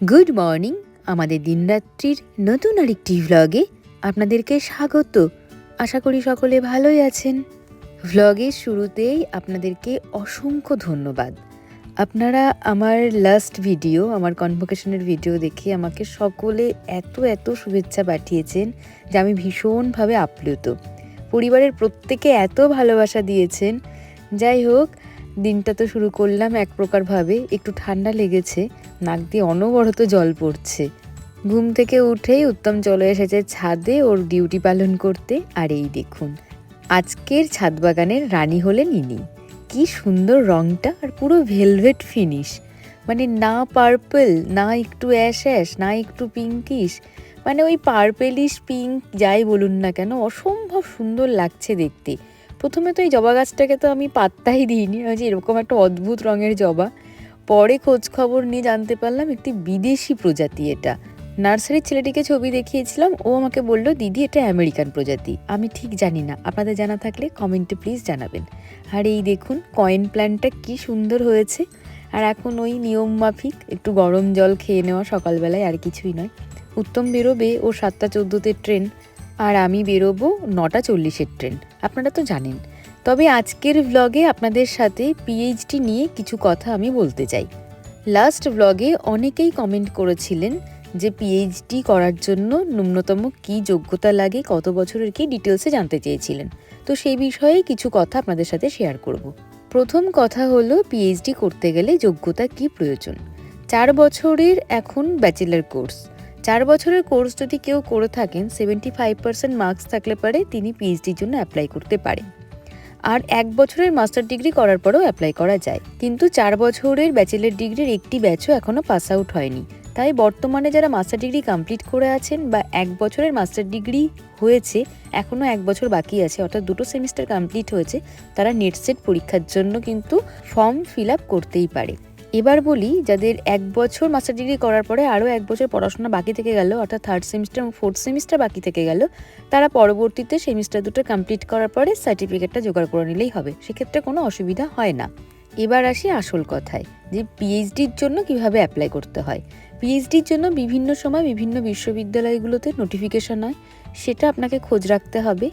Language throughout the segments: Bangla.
গুড মর্নিং, আমাদের দিনরাত্রির নতুন আরেকটি ভ্লগে আপনাদেরকে স্বাগত। আশা করি সকলে ভালোই আছেন। ভ্লগের শুরুতেই আপনাদেরকে অসংখ্য ধন্যবাদ। আপনারা আমার লাস্ট ভিডিও আমার কনভোকেশনের ভিডিও দেখে আমাকে সকলে এত এত শুভেচ্ছা পাঠিয়েছেন যে আমি ভীষণভাবে আপ্লুত। পরিবারের প্রত্যেকে এত ভালোবাসা দিয়েছেন। যাই হোক দিনটা তো শুরু করলাম এক প্রকারভাবে একটু ঠান্ডা লেগেছে, নাক দিয়ে অনবরত জল পড়ছে। ঘুম থেকে উঠেই উত্তম চলে এসেছে ছাদে ওর ডিউটি পালন করতে। আর এই দেখুন, আজকের ছাদ বাগানের রানী হলেন ইনি। কি সুন্দর রংটা আর পুরো ভেলভেট ফিনিশ। মানে না পার্পল, না একটু অ্যাশ অ্যাশ, না একটু পিঙ্কিশ। মানে ওই পার্পেলিশ, পিঙ্ক, যাই বলুন না কেন, অসম্ভব সুন্দর লাগছে দেখতে। প্রথমে তো এই জবা গাছটাকে তো আমি পাত্তাই দিইনি। যে এরকম একটা অদ্ভুত রঙের জবা। পরে খোঁজ খবর নিয়ে জানতে পারলাম একটি বিদেশি প্রজাতি এটা। নার্সারির ছেলেটিকে ছবি দেখিয়েছিলাম। ও আমাকে বলল, দিদি, এটা আমেরিকান প্রজাতি। আমি ঠিক জানি না। আপনাদের জানা থাকলে কমেন্টে প্লিজ জানাবেন। আর এই দেখুন কয়েন প্ল্যান্টটা কি সুন্দর হয়েছে। আর এখন ওই নিয়ম মাফিক, একটু গরম জল খেয়ে নেওয়া সকালবেলায় আর কিছুই নয়। উত্তম বেরোবে, ও সাতটা চোদ্দোতে ট্রেন আর আমি বেরোবো নটা চল্লিশের ট্রেন। আপনারা তো জানেন। তবে আজকের ভ্লগে আপনাদের সাথে পিএইচডি নিয়ে কিছু কথা আমি বলতে চাই। লাস্ট ভ্লগে অনেকেই কমেন্ট করেছিলেন যে পিএইচডি করার জন্য ন্যূনতম কি যোগ্যতা লাগে, কত বছরের কি ডিটেলসে জানতে চেয়েছিলেন। তো সেই বিষয়ে কিছু কথা আপনাদের সাথে শেয়ার করব। প্রথম কথা হলো পিএইচডি করতে গেলে যোগ্যতা কি প্রয়োজন? চার বছরের এখন ব্যাচেলার কোর্স চার বছরের কোর্স যদি কেউ করে থাকেন সেভেন্টি ফাইভ পার্সেন্ট মার্কস থাকলে পারে তিনি পিএইচডির জন্য অ্যাপ্লাই করতে পারেন। আর এক বছরের মাস্টার ডিগ্রি করার পরেও অ্যাপ্লাই করা যায়। কিন্তু চার বছরের ব্যাচেলার ডিগ্রির একটি ব্যাচও এখনও পাস আউট হয়নি। তাই বর্তমানে যারা মাস্টার ডিগ্রি কমপ্লিট করে আছেন বা এক বছরের মাস্টার ডিগ্রি হয়েছে এখনও এক বছর বাকি আছে, অর্থাৎ দুটো সেমিস্টার কমপ্লিট হয়েছে, তারা নেট সেট পরীক্ষার জন্য কিন্তু ফর্ম ফিল আপ করতেই পারে। এবার বলি, যাদের এক বছর মাস্টার ডিগ্রি করার পরে আরও এক বছর পড়াশোনা বাকি থেকে গেল, অর্থাৎ থার্ড সেমিস্টার এবং ফোর্থ সেমিস্টার বাকি থেকে গেল, তারা পরবর্তীতে সেমিস্টার দুটো কমপ্লিট করার পরে সার্টিফিকেটটা জোগাড় করে নিলেই হবে। সেক্ষেত্রে কোনো অসুবিধা হয় না। এবার আসি আসল কথায়, যে পিএইচডির জন্য কীভাবে অ্যাপ্লাই করতে হয়? পিএইচডির জন্য বিভিন্ন সময় বিভিন্ন বিশ্ববিদ্যালয়গুলোতে নোটিফিকেশন হয়, সেটা আপনাকে খোঁজ রাখতে হবে।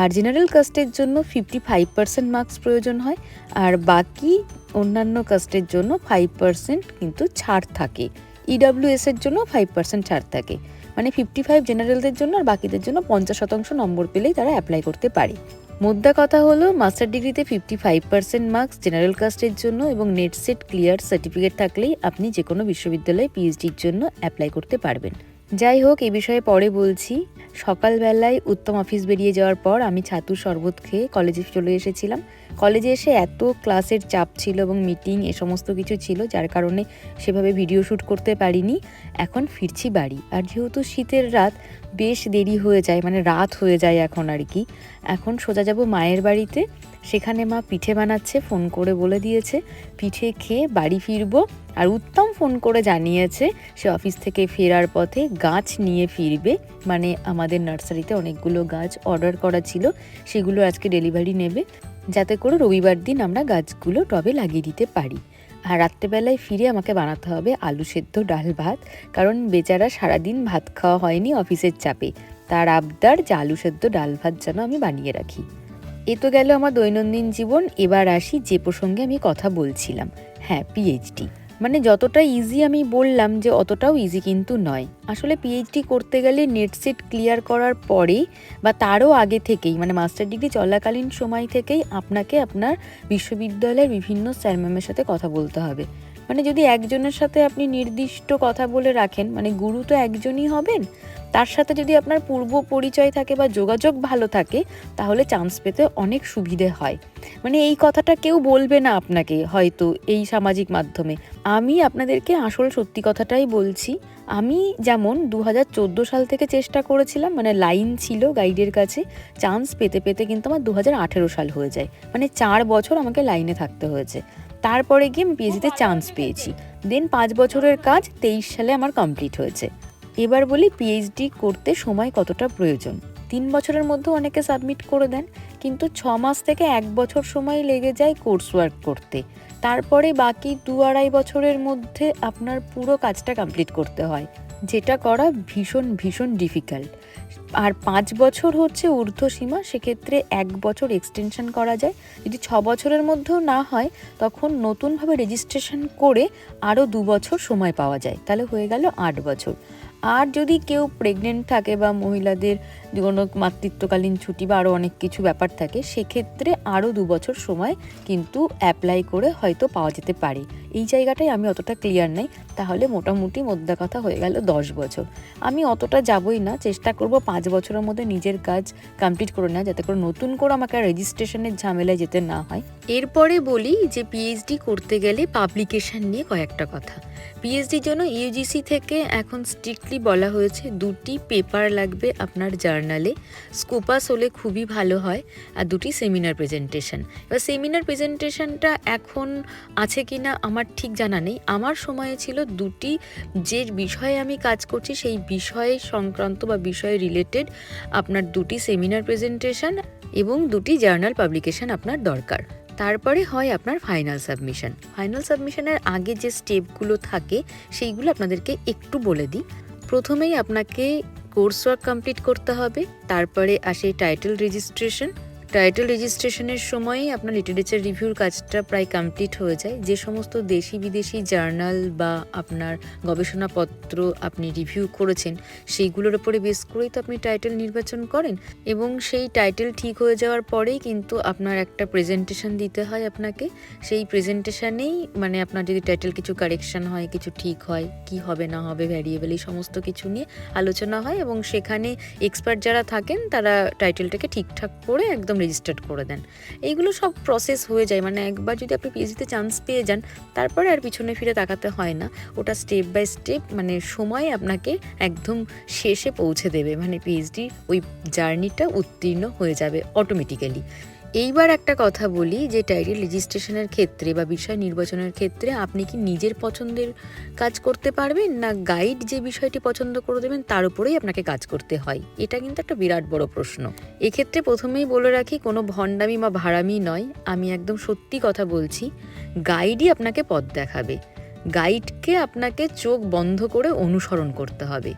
আর জেনারেল কাস্টের জন্য ফিফটি ফাইভ পার্সেন্ট মার্কস প্রয়োজন হয়, আর বাকি অন্যান্য কাস্টের জন্য ফাইভ পার্সেন্ট কিন্তু ছাড় থাকে। ইডাব্লিউএস এর জন্য ফাইভ পার্সেন্ট ছাড় থাকে। মানে ফিফটি ফাইভ জেনারেলদের জন্য আর বাকিদের জন্য পঞ্চাশ শতাংশ নম্বর পেলেই তারা অ্যাপ্লাই করতে পারে। মোদ্দা কথা হলো মাস্টার ডিগ্রিতে fifty five percent marks general কাস্টের জন্য এবং নেট সেট ক্লিয়ার সার্টিফিকেট থাকলেই আপনি যে কোনো বিশ্ববিদ্যালয়ে পিএইচডির জন্য অ্যাপ্লাই করতে পারবেন। যাই হোক এ বিষয়ে পরে বলছি। সকালবেলায় উত্তম অফিস বেরিয়ে যাওয়ার পর আমি ছাতুর শরবত খেয়ে কলেজে চলে এসেছিলাম। কলেজে এসে এত ক্লাসের চাপ ছিল এবং মিটিং এ সমস্ত কিছু ছিল, যার কারণে সেভাবে ভিডিও শ্যুট করতে পারিনি। এখন ফিরছি বাড়ি। আর যেহেতু শীতের রাত, বেশ দেরি হয়ে যায় মানে রাত হয়ে যায় এখন আর কি। এখন সোজা যাব মায়ের বাড়িতে। সেখানে মা পিঠে বানাচ্ছে, ফোন করে বলে দিয়েছে, পিঠে খেয়ে বাড়ি ফিরবো। আর উত্তম ফোন করে জানিয়েছে, সে অফিস থেকে ফেরার পথে গাছ নিয়ে ফিরবে। মানে আমাদের নার্সারিতে অনেকগুলো গাছ অর্ডার করা ছিল, সেগুলো আজকে ডেলিভারি নেবে। যাতে করে রবিবার দিন আমরা গাছগুলো টবে লাগিয়ে দিতে পারি। আর রাত্রেবেলায় ফিরে আমাকে বানাতে হবে আলু সেদ্ধ ডাল ভাত, কারণ বেচারা সারাদিন ভাত খাওয়া হয়নি অফিসের চাপে। তার আবদার যে আলু সেদ্ধ ডাল ভাত যেন আমি বানিয়ে রাখি। এ তো গেল আমার দৈনন্দিন জীবন। এবার আসি যে প্রসঙ্গে আমি কথা বলছিলাম। হ্যাঁ পিএইচডি মানে যতটা ইজি আমি বললাম যে অতটাও ইজি কিন্তু নয়। আসলে পিএইচডি করতে গেলে নেট সেট ক্লিয়ার করার পরে বা তারও আগে থেকেই মানে মাস্টার ডিগ্রি চলাকালীন সময় থেকেই আপনাকে আপনার বিশ্ববিদ্যালয়ের বিভিন্ন স্যার ম্যামের সাথে কথা বলতে হবে। মানে যদি একজনের সাথে আপনি নির্দিষ্ট কথা বলে রাখেন মানে গুরু তো একজনই হবেন তার সাথে যদি আপনার পূর্ব পরিচয় থাকে বা যোগাযোগ ভালো থাকে, তাহলে চান্স পেতে অনেক সুবিধে হয়। মানে এই কথাটা কেউ বলবে না আপনাকে হয়তো এই সামাজিক মাধ্যমে। আমি আপনাদেরকে আসল সত্যি কথাটাই বলছি। আমি যেমন দু হাজার চোদ্দ সাল থেকে চেষ্টা করেছিলাম মানে লাইন ছিল গাইডের কাছে চান্স পেতে পেতে কিন্তু আমার দু হাজার আঠেরো সাল হয়ে যায়। মানে চার বছর আমাকে লাইনে থাকতে হয়েছে। তারপরে গিয়ে আমি পিএইচডিতে চান্স পেয়েছি। দেন পাঁচ বছরের কাজ তেইশ সালে আমার কমপ্লিট হয়েছে। এবার বলি পিএইচডি করতে সময় কতটা প্রয়োজন? তিন বছরের মধ্যে অনেকে সাবমিট করে দেন, কিন্তু ছ মাস থেকে এক বছর সময় লেগে যায় কোর্স ওয়ার্ক করতে। তারপরে বাকি দু আড়াই বছরের মধ্যে আপনার পুরো কাজটা কমপ্লিট করতে হয়, যেটা করা ভীষণ ভীষণ ডিফিকাল্ট আর পাঁচ বছর হচ্ছে ঊর্ধ্বসীমা, সেক্ষেত্রে এক বছর এক্সটেনশন করা যায়। যদি ছ বছরের মধ্যেও না হয়, তখন নতুনভাবে রেজিস্ট্রেশন করে আরও দু বছর সময় পাওয়া যায়। তাহলে হয়ে গেল আট বছর। আর যদি কেউ প্রেগনেন্ট থাকে বা মহিলাদের কোনো মাতৃত্বকালীন ছুটি বা আরও অনেক কিছু ব্যাপার থাকে, সেক্ষেত্রে আরও দু বছর সময় কিন্তু অ্যাপ্লাই করে হয়তো পাওয়া যেতে পারে। এই জায়গাটায় আমি অতটা ক্লিয়ার নেই। তাহলে মোটামুটি মোদ্দা কথা হয়ে গেল দশ বছর। আমি অতটা যাবই না, চেষ্টা করব পাঁচ বছরের মধ্যে নিজের কাজ কমপ্লিট করে নেওয়া, যাতে করে নতুন করে আমাকে রেজিস্ট্রেশনের ঝামেলায় যেতে না হয়। এরপরে বলি যে পিএইচডি করতে গেলে পাবলিকেশন নিয়ে কয়েকটা কথা। পিএইচডির জন্য ইউজিসি থেকে এখন স্ট্রিক্টলি বলা হয়েছে, দুটি পেপার লাগবে আপনার জার্নালে স্কোপাস হলে খুবই ভালো হয়, আর দুটি সেমিনার প্রেজেন্টেশন এবার সেমিনার প্রেজেন্টেশনটা এখন আছে কি না আমার ঠিক জানা নেই। আমার সময়ে ছিল দুটি, যে বিষয়ে আমি কাজ করছি সেই বিষয়ে সংক্রান্ত বা বিষয়ে রিলেটেড আপনার দুটি সেমিনার প্রেজেন্টেশন এবং দুটি জার্নাল পাবলিকেশন আপনার দরকার। তারপরে হয় আপনার ফাইনাল সাবমিশন ফাইনাল সাবমিশনের আগে যে স্টেপগুলো থাকে, সেইগুলো আপনাদেরকে একটু বলে দিই। প্রথমেই আপনাকে কোর্স ওয়ার্ক কমপ্লিট করতে হবে তারপরে আসে টাইটেল রেজিস্ট্রেশন টাইটেল রেজিস্ট্রেশনের সময়ই আপনার লিটারেচার রিভিউর কাজটা প্রায় কমপ্লিট হয়ে যায়। যে সমস্ত দেশি বিদেশি জার্নাল বা আপনার গবেষণাপত্র আপনি রিভিউ করেছেন, সেইগুলোর উপরে বেস করেই তো আপনি টাইটেল নির্বাচন করেন এবং সেই টাইটেল ঠিক হয়ে যাওয়ার পরেই কিন্তু আপনার একটা প্রেজেন্টেশন দিতে হয় আপনাকে। সেই প্রেজেন্টেশনেই মানে আপনার যদি টাইটেল কিছু কারেকশান হয়, কিছু ঠিক হয়, কি হবে, না হবে ভ্যারিয়েবল এই সমস্ত কিছু নিয়ে আলোচনা হয় এবং সেখানে এক্সপার্ট যারা থাকেন তারা টাইটেলটাকে ঠিকঠাক করে একদম রেজিস্টার্ড করে দেন। এইগুলো সব প্রসেস হয়ে যায়। মানে একবার যদি আপনি পিএইচডিতে চান্স পেয়ে যান, তারপরে আর পিছনে ফিরে তাকাতে হয় না। ওটা স্টেপ বাই স্টেপ মানে সময় আপনাকে একদম শেষে পৌঁছে দেবে। মানে পিএইচডি ওই জার্নিটা উত্তীর্ণ হয়ে যাবে অটোমেটিক্যালি এইবার একটা কথা বলি যে টাইটেল রেজিস্ট্রেশনের ক্ষেত্রে বা বিষয় নির্বাচনের ক্ষেত্রে আপনি কি নিজের পছন্দের কাজ করতে পারবেন? না গাইড যে বিষয়টি পছন্দ করে দেবেন, তার উপরেই আপনাকে কাজ করতে হয়? এটা কিন্তু একটা বিরাট বড় প্রশ্ন। এক্ষেত্রে প্রথমেই বলে রাখি, কোনো ভণ্ডামি বা ভাড়ামি নয়। আমি একদম সত্যি কথা বলছি গাইডই আপনাকে পথ দেখাবে। গাইডকে আপনাকে চোখ বন্ধ করে অনুসরণ করতে হবে।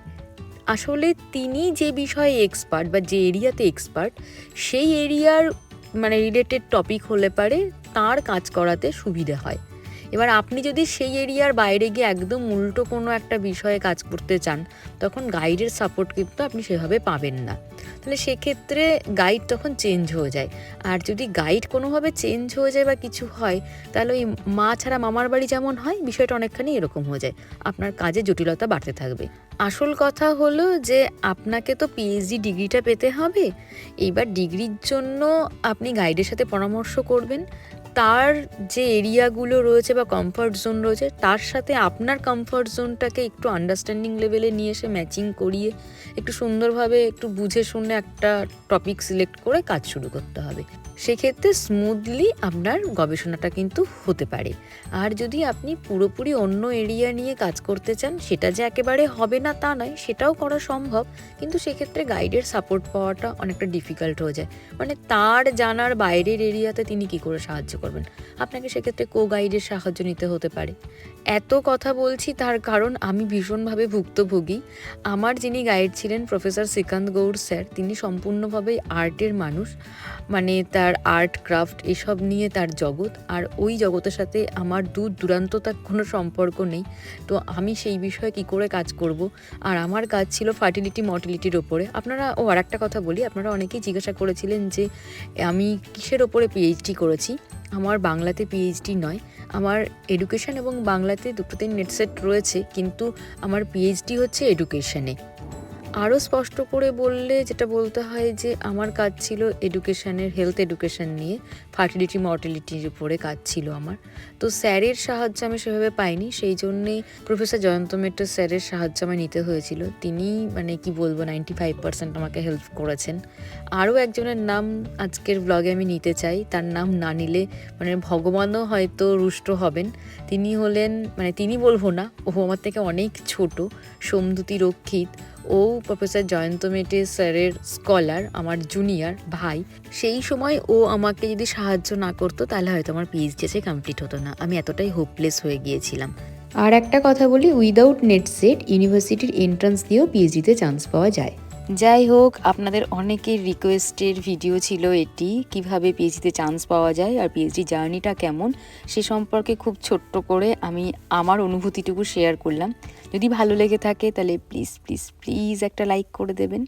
আসলে তিনি যে বিষয়ে এক্সপার্ট বা যে এরিয়াতে এক্সপার্ট সেই এরিয়ার মানে রিলেটেড টপিক হলে পারে তার কাজ করাতে সুবিধে হয়। এবার আপনি যদি সেই এরিয়ার বাইরে গিয়ে একদম উল্টো কোনো একটা বিষয়ে কাজ করতে চান, তখন গাইডের সাপোর্ট কিন্তু আপনি সেভাবে পাবেন না। তাহলে সেক্ষেত্রে গাইড তখন চেঞ্জ হয়ে যায়। আর যদি গাইড কোনোভাবে চেঞ্জ হয়ে যায় বা কিছু হয়, তাহলে ওই মা ছাড়া মামার বাড়ি যেমন হয়, বিষয়টা অনেকখানি এরকম হয়ে যায়। আপনার কাজে জটিলতা বাড়তে থাকবে। আসল কথা হলো যে, আপনাকে তো পিএইচডি ডিগ্রিটা পেতে হবে। এইবার ডিগ্রির জন্য আপনি গাইডের সাথে পরামর্শ করবেন। তার যে এরিয়াগুলো রয়েছে বা কমফর্ট জোন রয়েছে, তার সাথে আপনার কমফর্ট জোনটাকে একটু আন্ডারস্ট্যান্ডিং লেভেলে নিয়ে এসে ম্যাচিং করিয়ে, একটু সুন্দরভাবে, একটু বুঝে শুনে একটা টপিক সিলেক্ট করে কাজ শুরু করতে হবে। সেক্ষেত্রে স্মুথলি আপনার গবেষণাটা কিন্তু হতে পারে। আর যদি আপনি পুরোপুরি অন্য এরিয়া নিয়ে কাজ করতে চান, সেটা যে একেবারে হবে না তা নয়, সেটাও করা সম্ভব। কিন্তু সেক্ষেত্রে গাইডের সাপোর্ট পাওয়াটা অনেকটা ডিফিকাল্ট হয়ে যায়। মানে তার জানার বাইরের এরিয়াতে তিনি কি করে সাহায্য করবেন? আপনাকে সেক্ষেত্রে কো গাইডের সাহায্য নিতে হতে পারে। এত কথা বলছি তার কারণ আমি ভীষণভাবে ভুক্তভোগী। আমার যিনি গাইড ছিলেন প্রফেসর শ্রীকান্ত গৌড় স্যার, তিনি সম্পূর্ণভাবে আর্টের মানুষ। মানে তার আর্ট, ক্রাফট এসব নিয়ে তার জগৎ। আর ওই জগতের সাথে আমার দূর দূরান্ত তার কোনো সম্পর্ক নেই। তো আমি সেই বিষয়ে কি করে কাজ করব? আর আমার কাজ ছিল ফার্টিলিটি, মর্টিলিটির ওপরে। আপনারা ও আর একটা কথা বলি, আপনারা অনেকেই জিজ্ঞাসা করেছিলেন যে, আমি কিসের ওপরে পিএইচডি করেছি? আমার বাংলাতে পিএইচডি নয়। আমার এডুকেশন এবং বাংলাতে তিন নেট সেট রয়েছে কিন্তু আমার পিএইচডি হচ্ছে এডুকেশনে আরও স্পষ্ট করে বললে যেটা বলতে হয় যে আমার কাজ ছিল এডুকেশনের হেলথ এডুকেশন নিয়ে। ফার্টিলিটি মর্টালিটির উপরে কাজ ছিল আমার। তো স্যারের সাহায্য আমি সেভাবে পাইনি। সেই জন্যে প্রফেসর জয়ন্ত মেট্টো স্যারের সাহায্য আমায় নিতে হয়েছিল। তিনি মানে কি বলব নাইনটি ফাইভ পার্সেন্ট আমাকে হেল্প করেছেন। আরও একজনের নাম আজকের ব্লগে আমি নিতে চাই। তার নাম না নিলে মানে ভগবানও হয়তো রুষ্ট হবেন। তিনি হলেন মানে তিনি বলব না, ও আমার থেকে অনেক ছোট। সোমদুতি রক্ষিত। ও প্রফেসর জয়ন্ত মেটে স্যারের স্কলার আমার জুনিয়র ভাই সেই সময় ও আমাকে যদি সাহায্য না করতো তাহলে হয়তো আমার পিএইচডি আছে কমপ্লিট হতো না। আমি এতটাই হোপলেস হয়ে গিয়েছিলাম। আর একটা কথা বলি উইদাউট নেট সেট ইউনিভার্সিটির এন্ট্রান্স দিয়েও পিএইচডিতে চান্স পাওয়া যায়। যাই হোক আপনাদের অনেকের রিকোয়েস্টের ভিডিও ছিল এটি কীভাবে পিএইচডিতে চান্স পাওয়া যায় আর পিএইচডি জার্নিটা কেমন সে সম্পর্কে খুব ছোট্ট করে আমি আমার অনুভূতিটুকু শেয়ার করলাম। যদি ভালো লেগে থাকে তাহলে প্লিজ প্লিজ প্লিজ একটা লাইক করে দেবেন।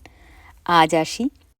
আজ আসি।